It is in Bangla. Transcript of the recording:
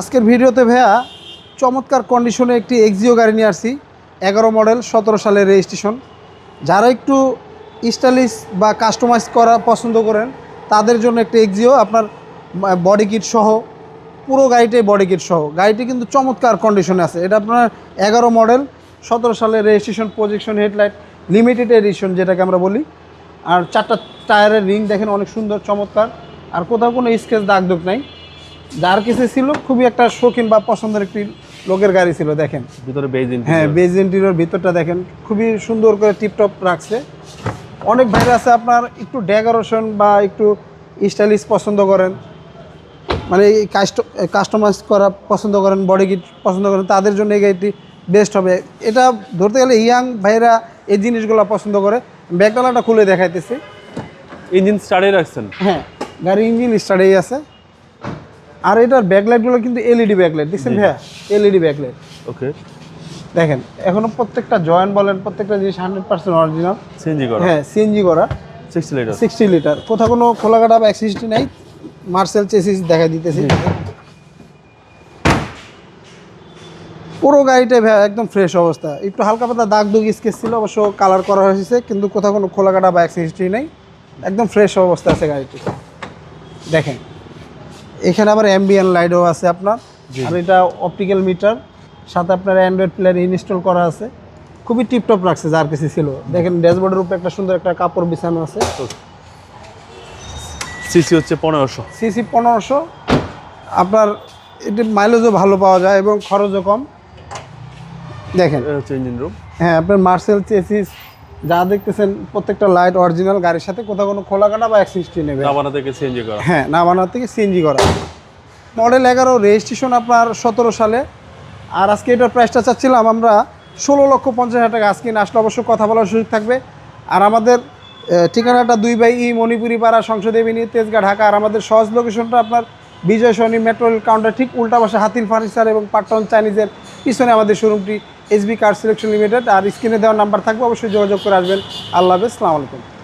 আজকের ভিডিওতে ভাইয়া চমৎকার কন্ডিশনে একটি এক্সিও গাড়ি নিয়ে আসছি, এগারো মডেল সতেরো সালের রেজিস্ট্রেশন যারা একটু স্টাইলিশ বা কাস্টমাইজ করা পছন্দ করেন, তাদের জন্য একটি এক্সিও আপনার বডি কিট সহ, পুরো গাড়িটাই বডি কিট সহ। গাড়িটি কিন্তু চমৎকার কন্ডিশনে আছে। এটা আপনার এগারো মডেল সতেরো সালের registration projection headlight limited edition যেটাকে আমরা বলি। আর চারটা টায়ারের রিং দেখেন, অনেক সুন্দর, চমৎকার। আর কোথাও কোনো স্কেচ দাগ দুগ নাই। যার কিছু ছিল খুবই একটা শৌখিন বা পছন্দের একটি লোকের গাড়ি ছিল দেখেন। ভিতরে বেজ হ্যাঁ বেজ ইন্টেরিয়র ভিতরটা দেখেন খুবই সুন্দর করে টিপটপ রাখছে। অনেক ভাইরা আছে আপনার একটু ডেকোরেশন বা একটু স্টাইলিশ পছন্দ করেন। মানে কাস্টমাইজ করা পছন্দ করেন বডি কিট পছন্দ করেন তাদের জন্য এই গাড়িটি বেস্ট হবে। এটা ধরতে গেলে ইয়াং ভাইরা এই জিনিসগুলো পছন্দ করে। ব্যাকডালাটা খুলে দেখাইতেছি। ইঞ্জিন স্টার্টে রাখছেন? হ্যাঁ গাড়ি ইঞ্জিন স্টার্টেই আছে। আর এটার ব্যাকলাইটগুলো কিন্তু এলইডি ব্যাকলাইট দেখছেন ভাইয়া? LED backlight okay. দেখেন এখনও প্রত্যেকটা জয়েন্ট বলেন প্রত্যেকটা জিনিস হান্ড্রেড পার্সেন্ট অরিজিনাল সিএনজি করা। হ্যাঁ সিএনজি করা। সিক্সটি লিটার সিক্সটি লিটার কোথাও কোনো খোলাঘাটা বা অ্যাক্সিসটি নাই। মার্সেল চেসিস দেখা দিতেছি। পুরো গাড়িটাই ভাই একদম ফ্রেশ অবস্থা। একটু হালকা পাতলা দাগ দুগ স্কেচ ছিল অবশ্য কালার করা হয়েছে কিন্তু কোথাও কোনো খোলাঘাটা বা অ্যাক্সিসটি নেই। একদম ফ্রেশ অবস্থা আছে গাড়িটি। দেখেন এখানে আবার অ্যাম্বিয়ান লাইটও আছে আপনার। আর এটা অপটিক্যাল মিটার সাথে আপনার অ্যান্ড্রয়েড প্লেয়ার ইনস্টল করা আছে। খুবই টিপটপ লাগছে যার কিছু ছিল। দেখেন ড্যাশবোর্ডের উপরে একটা সুন্দর একটা কাপড় বিছানো আছে। সিসি হচ্ছে পনেরোশো। সিসি পনেরোশো। আপনার এটি মাইলেজও ভালো পাওয়া যায় এবং খরচও কম। দেখেন। হচ্ছে ইঞ্জিন রুম হ্যাঁ আপনার মার্সেল চেসিস যা দেখতেছেন প্রত্যেকটা লাইট অরিজিনাল গাড়ির সাথে কোথাও কোনো খোলাকাটা বা অ্যাক্সিসটি নেবে। নাবানা থেকে সিএনজি করা। হ্যাঁ নামানোর থেকে সিএনজি করা। মডেল এগারো রেজিস্ট্রেশন আপনার সতেরো সালে। আর আজকে এটার প্রাইসটা চাচ্ছিলাম আমরা ষোলো লক্ষ পঞ্চাশ হাজার টাকা। আজকে আসলে অবশ্যই কথা বলার সুযোগ থাকবে। আর আমাদের ঠিকানাটা দুই বাই ই মণিপুরি পাড়া সংসদ এভিনিউ তেজগাঁ ঢাকা। আর আমাদের সহজ লোকেশনটা আপনার Bijoy Sarani metro rail counter ঠিক উল্টা পাশে হাতিল ফার্নিচার এবং পাটন চাইনিজের পিছনে আমাদের শোরুমটি এসবি কার সিলেকশন লিমিটেড আর স্ক্রিনে দেওয়ার নাম্বার থাকবে, অবশ্যই যোগাযোগ করে আসবেন। আল্লাহ হাফেজ আলাইকুম।